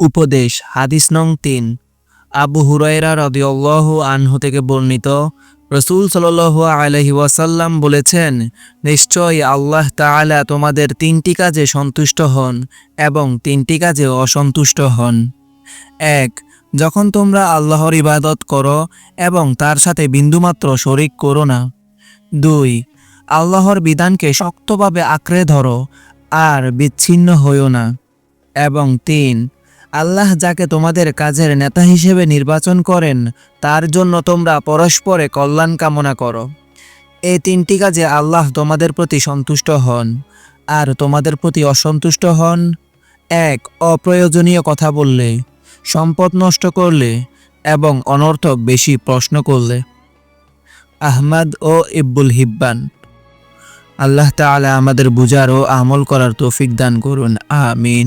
উপদেশ, হাদিস নং তিন। আবু হুরাইরা রদিয়াল্লাহু আনহু থেকে বর্ণিত, রসুল সাল্লাল্লাহু আলহি ওয়াসাল্লাম বলেছেন, নিশ্চয়ই আল্লাহ তাআলা তোমাদের তিনটি কাজে সন্তুষ্ট হন এবং তিনটি কাজে অসন্তুষ্ট হন। এক, যখন তোমরা আল্লাহর ইবাদত করো এবং তার সাথে বিন্দুমাত্র শরিক করো না। দুই, আল্লাহর বিধানকে শক্তভাবে আঁকড়ে ধরো আর বিচ্ছিন্ন হইও না। এবং তিন আল্লাহ যাকে তোমাদের কাজের নেতা হিসেবে নির্বাচন করেন, তার জন্য তোমরা পরস্পরে কল্যাণ কামনা করো। এই তিনটি কাজে আল্লাহ তোমাদের প্রতি সন্তুষ্ট হন, আর তোমাদের প্রতি অসন্তুষ্ট হন। এক, অপ্রয়োজনীয় কথা বললে, সম্পদ নষ্ট করলে এবং অনর্থক বেশি প্রশ্ন করলে। আহমদ ও ইব্বুল হিব্বান, আল্লাহ তাআলা আমাদের বুঝার ও আমল করার তৌফিক দান করুন, আমিন।